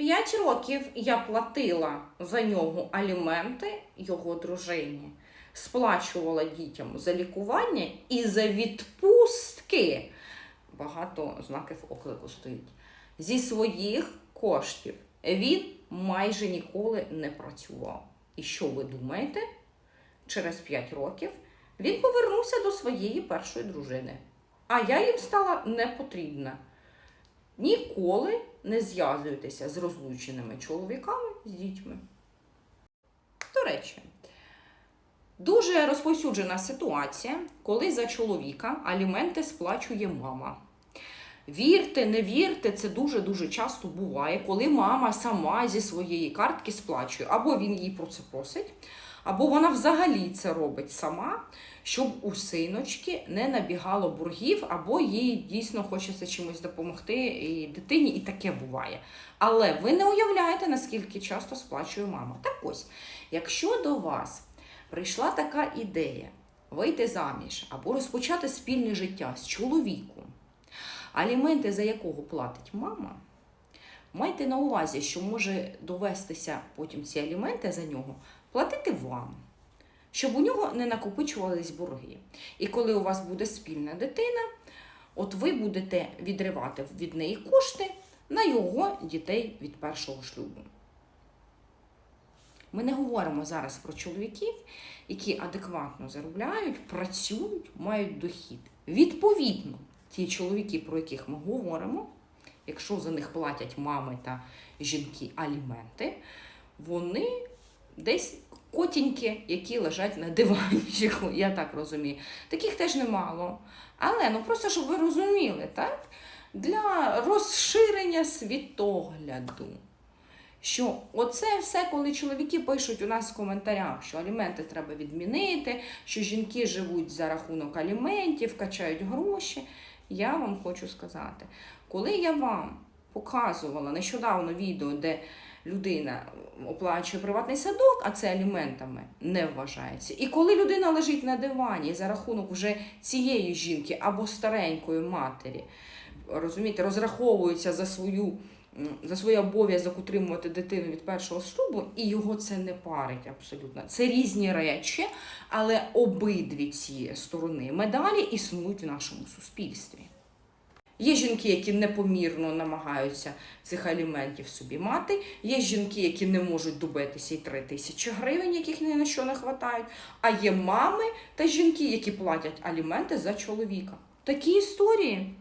П'ять років я платила за нього аліменти його дружині, сплачувала дітям за лікування і за відпустки. Багато знаків оклику стоїть. Зі своїх коштів він майже ніколи не працював. І що ви думаєте? Через 5 років він повернувся до своєї першої дружини. А я їм стала не потрібна. Ніколи не зв'язуйтеся з розлученими чоловіками з дітьми. До речі, дуже розповсюджена ситуація, коли за чоловіка аліменти сплачує мама. Вірте, не вірте, це дуже-дуже часто буває, коли мама сама зі своєї картки сплачує. Або він її про це просить, або вона взагалі це робить сама, щоб у синочки не набігало боргів, або їй дійсно хочеться чимось допомогти і дитині, і таке буває. Але ви не уявляєте, наскільки часто сплачує мама. Так ось, якщо до вас прийшла така ідея вийти заміж або розпочати спільне життя з чоловіком, аліменти, за якого платить мама, майте на увазі, що може довестися потім ці аліменти за нього платити вам, щоб у нього не накопичувались борги. І коли у вас буде спільна дитина, от ви будете відривати від неї кошти на його дітей від першого шлюбу. Ми не говоримо зараз про чоловіків, які адекватно заробляють, працюють, мають дохід. Відповідно, ті чоловіки, про яких ми говоримо, якщо за них платять мами та жінки аліменти, вони десь котіньки, які лежать на диванчику, я так розумію. Таких теж немало. Але ну просто щоб ви розуміли, так? Для розширення світогляду. Що оце все, коли чоловіки пишуть у нас в коментарях, що аліменти треба відмінити, що жінки живуть за рахунок аліментів, качають гроші. Я вам хочу сказати, коли я вам показувала нещодавно відео, де людина оплачує приватний садок, а це аліментами не вважається. І коли людина лежить на дивані за рахунок вже цієї жінки або старенької матері, розумієте, розраховується за свою. За свій обов'язок утримувати дитину від першого шлюбу, і його це не парить абсолютно. Це різні речі, але обидві ці сторони медалі існують в нашому суспільстві. Є жінки, які непомірно намагаються цих аліментів собі мати. Є жінки, які не можуть добитися і 3 тисячі гривень, яких ні на що не вистачають. А є мами та жінки, які платять аліменти за чоловіка. Такі історії.